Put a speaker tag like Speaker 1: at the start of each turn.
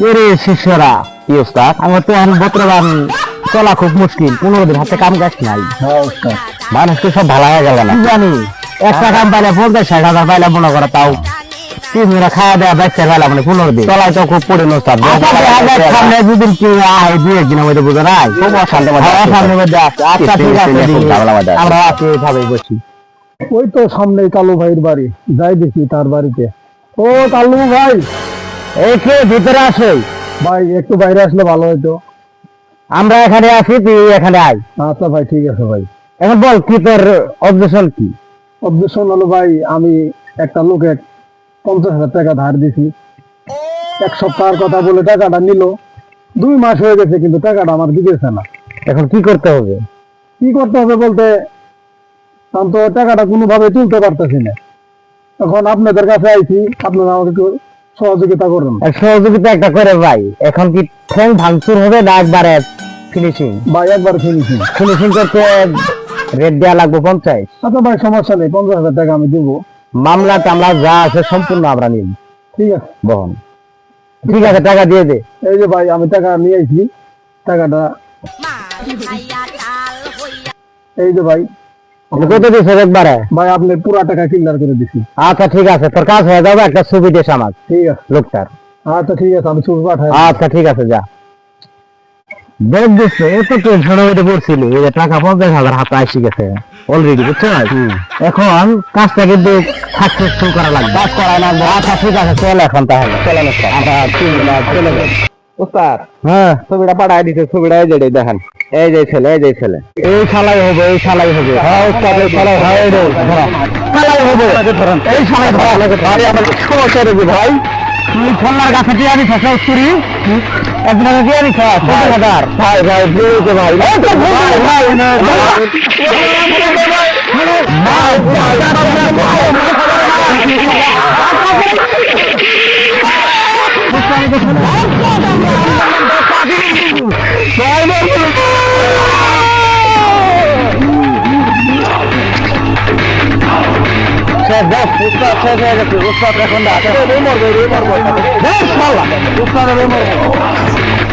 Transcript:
Speaker 1: করে শিষ্যরা কি ওস্তাদ আমার তো এখন বর্তমান চলা খুব মুশকিল পনেরো দিন হাতে কাম কাজ নাই। মানুষকে সব ভালো হয়ে গেল না। কি জানি? একটা কাম পাইলে পঞ্চাশ ষাট হাজার পাইলে মনে করে তাও। তিন খাওয়া দেওয়া বেচতে পাইলাম মানে পনেরো দিন। চলাই তো খুব পড়ে ওস্তাদ সামনে দুদিন কি আয় দুই একদিনের মধ্যে বুঝে নাই? খুব অশান্তি সামনের মধ্যে আছে। আচ্ছা ঠিক আছে আমরা আছি। এইভাবেই বসি।
Speaker 2: ওই তো সামনে কালু ভাইয়ের বাড়ি। যাই দেখি তার বাড়িতে। ও কালু ভাই
Speaker 1: কে ভিতরে আসো।
Speaker 2: ভাই একটু বাইরে আসলে ভালো হতো
Speaker 1: আমরা এখানে আছি তুই এখানে আয়।
Speaker 2: আচ্ছা ভাই ঠিক আছে ভাই।
Speaker 1: এখন বল কি তোর অবজেকশন কি?
Speaker 2: অবজেকশন হলো ভাই আমি একটা লোকে পঞ্চাশ হাজার টাকা ধার দিছি। এক সপ্তাহের কথা বলে টাকাটা নিল। দুই মাস হয়ে গেছে কিন্তু টাকাটা আমার দিতেছে না।
Speaker 1: এখন কি করতে হবে?
Speaker 2: কি করতে হবে বলতে আমি তো টাকাটা কোনোভাবে তুলতে পারতেছি না। এখন আপনাদের কাছে আইছি আপনারা আমাকে একটু সহযোগিতা করুন।
Speaker 1: সহযোগিতা একটা করে ভাই। এখন কি ঠ্যাং ভাঙচুর হবে না একবারে ফিনিশিং
Speaker 2: ভাই একবার ফিনিশিং
Speaker 1: ফিনিশিং করতে রেট দেওয়া লাগবে পঞ্চাশ।
Speaker 2: আচ্ছা ভাই সমস্যা নেই পঞ্চাশ হাজার টাকা আমি দিব।
Speaker 1: মামলা টামলা যা আছে সম্পূর্ণ আমরা নিব।
Speaker 2: ঠিক আছে।
Speaker 1: বহন। ঠিক আছে টাকা দিয়ে দে।
Speaker 2: এই যে ভাই আমি টাকা নিয়ে আইছি। টাকাটা এই যে ভাই
Speaker 1: কত একবারে?
Speaker 2: ভাই আপনি পুরা টাকা ক্লিয়ার করে দিছি
Speaker 1: আচ্ছা ঠিক আছে তোর কাজ হয়ে যাবে একটা ছবি দেশ আমার
Speaker 2: ঠিক আছে।
Speaker 1: লোকটার।
Speaker 2: আচ্ছা ঠিক আছে আমি ছবি পাঠাই
Speaker 1: আচ্ছা ঠিক আছে যা। দেখ এত টেনশন হয়ে পড়ছিল এই টাকা পঞ্চাশ হাজার হাতে আসি গেছে। অলরেডি বুঝছ? এখন কাজটা কিন্তু সাকসেসফুল করা লাগবে। করা লাগবে। আচ্ছা ঠিক আছে চল এখন তাহলে। চলে আচ্ছা আছে চলে
Speaker 3: উস্তাদ
Speaker 1: হ্যাঁ।
Speaker 3: ছবিটা পাঠাই দিছে ছবিটা এই যে দেখেন। এই যে ছেলে এই যে ছেলে।
Speaker 1: এই শালাই হবে এই শালাই হবে। হ্যাঁ উস্তাদ এই শালাই হয় ধরা শালাই হবে। এই শালাই ধরা ভাই আমার সমস্যা রেখে ভাই। তুই ফোনার কাছে দিয়ে আনিস? সব চুরি একদিন আগে দিয়ে আনিস? কত হাজার। ভাই ভাই দিয়েছে ভাই। ভাই ভাই উস্তাদ শেষ হয়ে গেছে। উস্তাদ এখন মরবে মরবে। উস্তাদ মরবে।